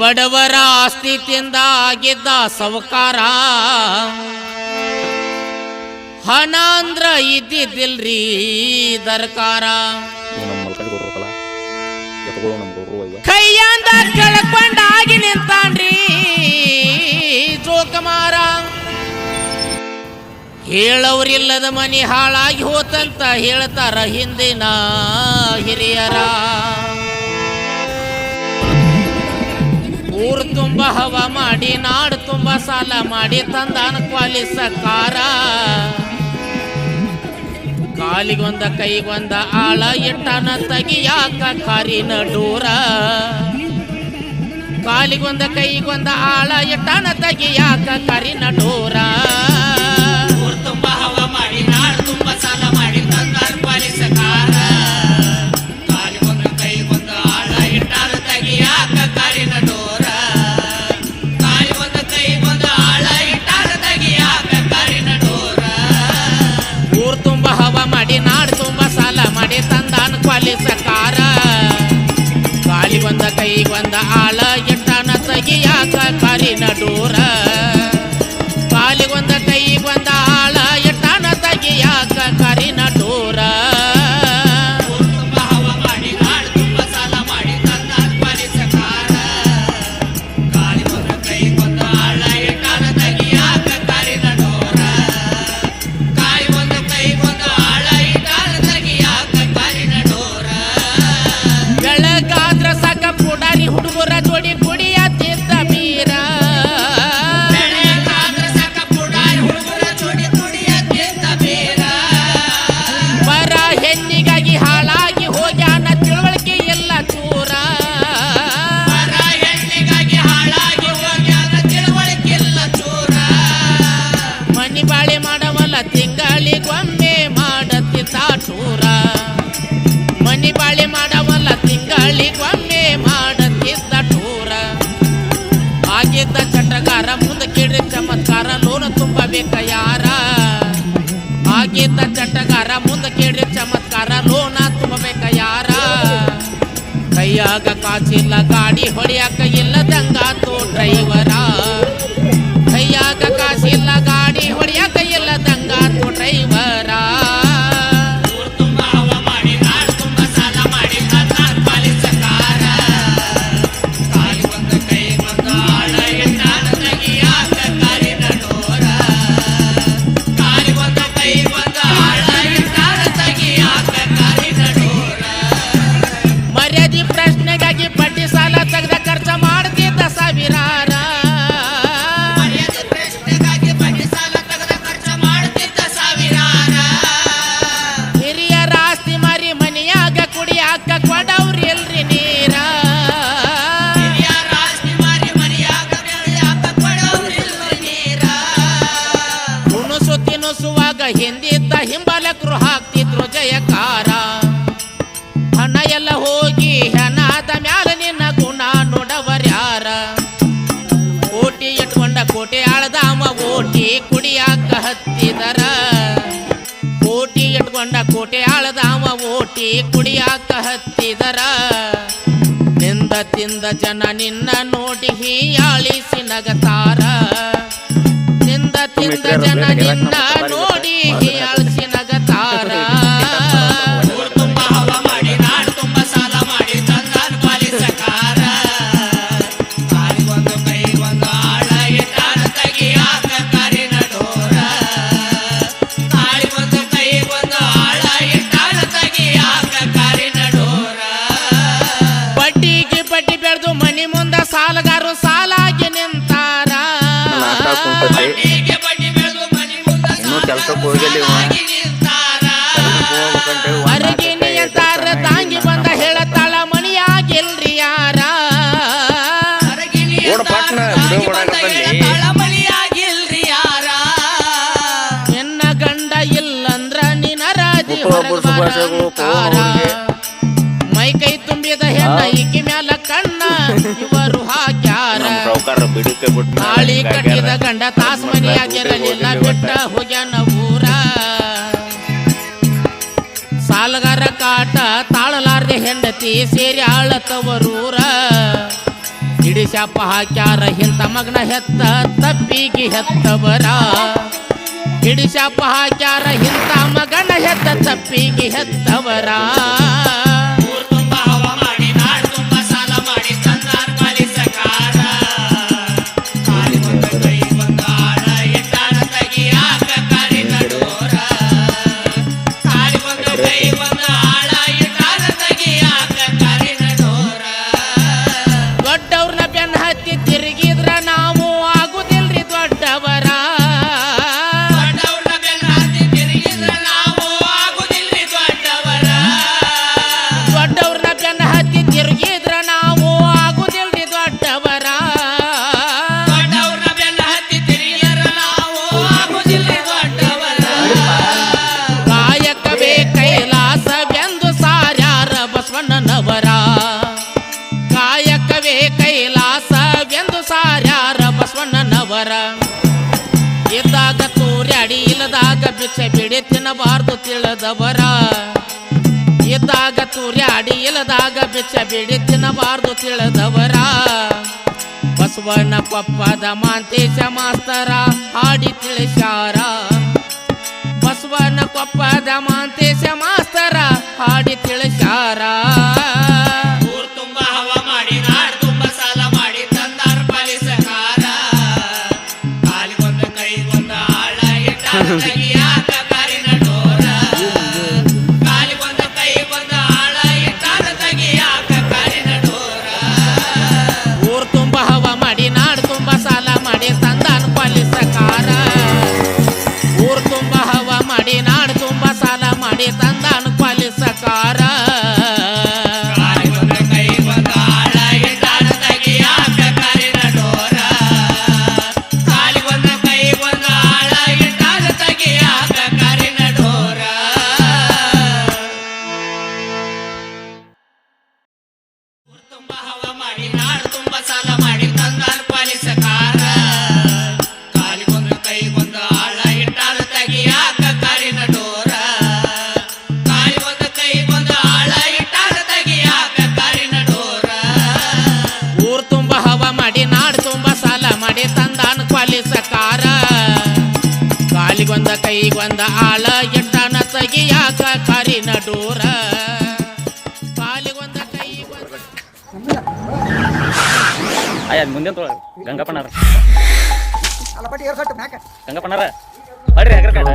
ಬಡವರ ಆಸ್ತಿ ತಿಂದ ಆಗಿದ್ದ ಸವಕಾರ ಹಣ ಅಂದ್ರ ಇದ್ದಿದ್ದಿಲ್ರಿ ದರ್ಕಾರ ಇವು ನಮ್ಮ ಆಗಿ ಕೈಯಿಂದ ನಿಂತಾನ್ರಿ ಜೋಕಮಾರ. ಹೇಳವ್ರಿಲ್ಲದ ಮನಿ ಹಾಳಾಗಿ ಹೋತಂತ ಹೇಳ್ತಾರ ಹಿಂದಿನ ಹಿರಿಯರ. ಊರ್ ತುಂಬ ಹವ ಮಾಡಿ, ನಾಡು ತುಂಬ ಸಾಲ ಮಾಡಿ, ತಂದಾನ ಕ್ವಾಲಿಸ ಕಾರ ಕಾಲಿಗೊಂದ ಕೈಗೊಂದ ಆಳ ಇಟ್ಟನ ತಗಿಯಾಕ ಕಾರಿನ ಡೂರ ಕಾಲಿಗೊಂದ ಕೈಗೊಂದ ಆಳ ಇಟ್ಟನ ತಗಿಯಾಕ ಕಾರಿನ ಡೂರ ಆಳ ಇಟ್ಟನ ತಗಿಯಾಕ ಕಾರಿನ ಡೂರ. ಕಾಲಿಗೊಂದ ಕೈಗೊಂದ ಆಳ ಇಟ್ಟನ ತಗಿಯಾಕ ಕಾರಿನ ಡೂರ. ತುಂಬ ಬಾಳೆ ಮಾಡವಲ್ಲ ತಿಂಗಳಿಗೊಮ್ಮೆ ತಾಟೂರ. ಮನಿ ಬಾಳೆ ಮಾಡವಲ್ಲ ತಿಂಗಳಿಗೊಮ್ಮೆ ಮಾಡತ್ತಿದ್ದ ಟೂರ ಆಗಿದ್ದ ಚಟಗಾರ ಮುಂದೆ ಕೇಳಿ ಚಮತ್ಕಾರ, ಲೋನ ತುಂಬಬೇಕ ಯಾರ? ಆಗಿದ್ದ ಚಟಗಾರ ಮುಂದೆ ಕೇಳಿ ಚಮತ್ಕಾರ, ಲೋನ ತುಂಬಬೇಕ ಯಾರ? ಕೈಯಾಗ ಕಾಸಿಲ್ಲ ಗಾಡಿ ಹೊಡಿಯಾಕ ಇಲ್ಲದಂಗಾತು ಡ್ರೈವರ. ಕೈಯಾಗ ಕಾಸಿಲ್ಲ ಗಾಡಿ ಹೊಡಿಯಾಕ ಇಲ್ಲದಂಗಾತು ಡ್ರೈವರ ಊರ್ ಎಲ್ಲ ಹೋಗಿ ಹೆಣಾದ ಮ್ಯಾಲ ನಿನ್ನ ಗುಣ ನೋಡವರ್ಯಾರ ಕೋಟಿ ಇಟ್ಕೊಂಡ ಕೋಟಿ ಆಳದಾಮ ಓಟಿ ಕುಡಿಯಾಕ ಹತ್ತಿದರ? ಕೋಟಿ ಇಟ್ಕೊಂಡ ಕೋಟಿ ಆಳದಾಮ ಓಟಿ ಕುಡಿಯಾಕ ಹತ್ತಿದರ? ನಿಂದ ತಿಂದ ಜನ ನಿನ್ನ ನೋಡಿ ಹೀಯಾಳಿಸಿ ನಗತಾರ? ನಿಂದ ತಿಂದ ಜನ ನಿನ್ನ ನೋಡಿ ಹೊರಗಿನಿ ಹೋಗಲಿ ಬಂದ. ಎಳತಾಳ ಮಳಿಯಾಗಿಲ್ರಿ ಯಾರ. ನಿನ್ನ ಗಂಡ ಇಲ್ಲಂದ್ರ ನಿನ್ನ ರಾಜಿ ಹುಟ್ಟು ಬಿಡುಕೆ ತಾಳಿ ಕಟ್ಟಿದ ಗಂಡ ತಾಸ್ ಮನೆಯಾಗಿರಲಿಲ್ಲ ಬಿಟ್ಟ ಹೋಗ್ಯಾನ ಊರ ಸಾಲಗಾರ ಕಾಟ ತಾಳಲಾರ್ದೆ ಹೆಂಡತಿ ಸೇರಿ ಆಳತವರೂರ. ಹಿಡಿಶಾಪ ಹಾಕ್ಯಾರ ಹಿಂತ ಮಗನ ಹೆತ್ತ ತಪ್ಪಿಗೆ ಹೆತ್ತವರ. ಹಿಡಿಶಾಪ ಹಾಕ್ಯಾರ ಹಿಂತ ಮಗನ ಹೆತ್ತ ತಪ್ಪಿಗೆ ಹೆತ್ತವರ. ಇಲ್ಲದಾಗ ಭಿಕ್ಷೆ ಬಿಡಿ ತಿನ್ನಬಾರ್ದು ತಿಳಿದವರ. ಇದ್ದಾಗ ತೂರ್ಯಾಡಿ ಇಲ್ಲದಾಗ ಭಿಕ್ಷೆ ಬಿಡಿ ತಿನ್ನಬಾರ್ದು ತಿಳಿದವರ. ಬಸವಣ್ಣ ಪಪ್ಪದ ಮಾಂತೇಶ ಮಾಸ್ತರ ಹಾಡಿ ತಿಳಿಸಾರ ಬಸವನ ಕೊಪ್ಪದ ಮಾಂತೇಶ ಮಾಸ್ತರ ಹಾಡಿ ತಿಳಿಸ್ಯಾರ. ಊರ್ ತುಂಬ ಹವ ಮಾಡಿ ನಾಡು ತುಂಬ ಸಾಲ ಮಾಡಿ ತಂದಾನ ಪಾಲಿಸಕಾರ. ಊರ್ ತುಂಬ ಹವ ಮಾಡಿ ನಾಡು ತುಂಬ ಸಾಲ ಮಾಡಿ ತಂದ ಅನುಪಾಲಿಸಕಾರ ಕಾಲಿಗೊಂದ ಕೈಗೊಂದ ಆಳ ಎಟ್ಟನ ತೆಗಿಯಾಕ ಕಾರಿನ ಡೋರ ಕಾಲಿಗೊಂದ ಕೈಗೊಂದ ಅಯ್ಯ ಮುಂದೆ ತೊಳ ಗಂಗಪ್ಪನಾರ ಅಲಪಟ್ಟಿ ಏರ್ಸಟ್ಟು ಮ್ಯಾಕ ಗಂಗಪ್ಪನಾರ ಬರ್ರಿ ಅಗ್ರ ಕಡೆ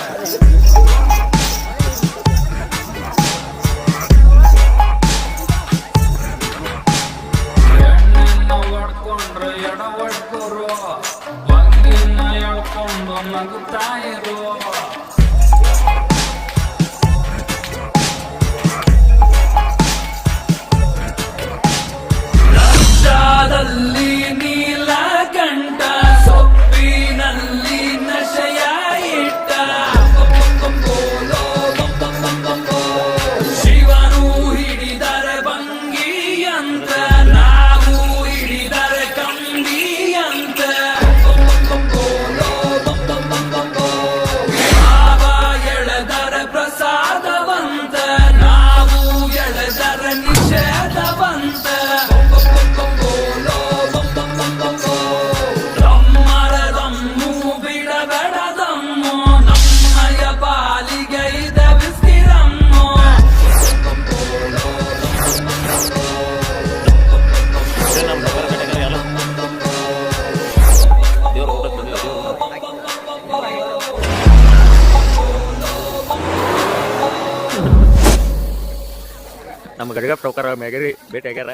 ನಮ್ಮ ಗಡಿಗ ಪ್ರೌಕರ ಮೇಗರಿ ಭೇಟಿ ಆಗ್ಯಾರ.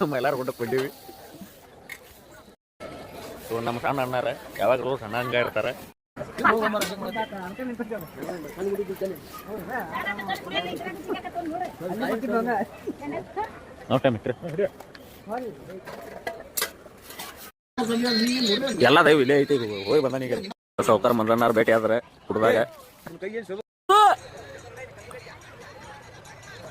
ನಮ್ಮ ಎಲ್ಲರೂ ಊಟಕ್ಕೆ ಕೊಟ್ಟಿವಿ ಸೊ ನಮ್ಮ ಸಣ್ಣ ಅಣ್ಣಾರ ಯಾವಾಗಲೂ ಸಣ್ಣ ಹಂಗ ಇರ್ತಾರೆ. ಎಲ್ಲ ದಯವಿಲ್ಲೇ ಐತಿ ಹೋಗಿ ಬಂದಾನೀಗ ಸೌಕರ್ ಮಂದಣ್ಣಾರ ಭೇಟಿ ಆದ್ರೆ ಹುಡುಗಾಗ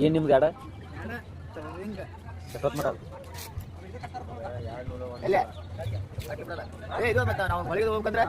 ಏನ್ ನಿಮ್ಗೆ ಆಡ ಇಲ್ಲ. ಇದು ನಾವು ಮಳಿಗೆ ಹೋಗ್ಬೇಕಂದ್ರೆ?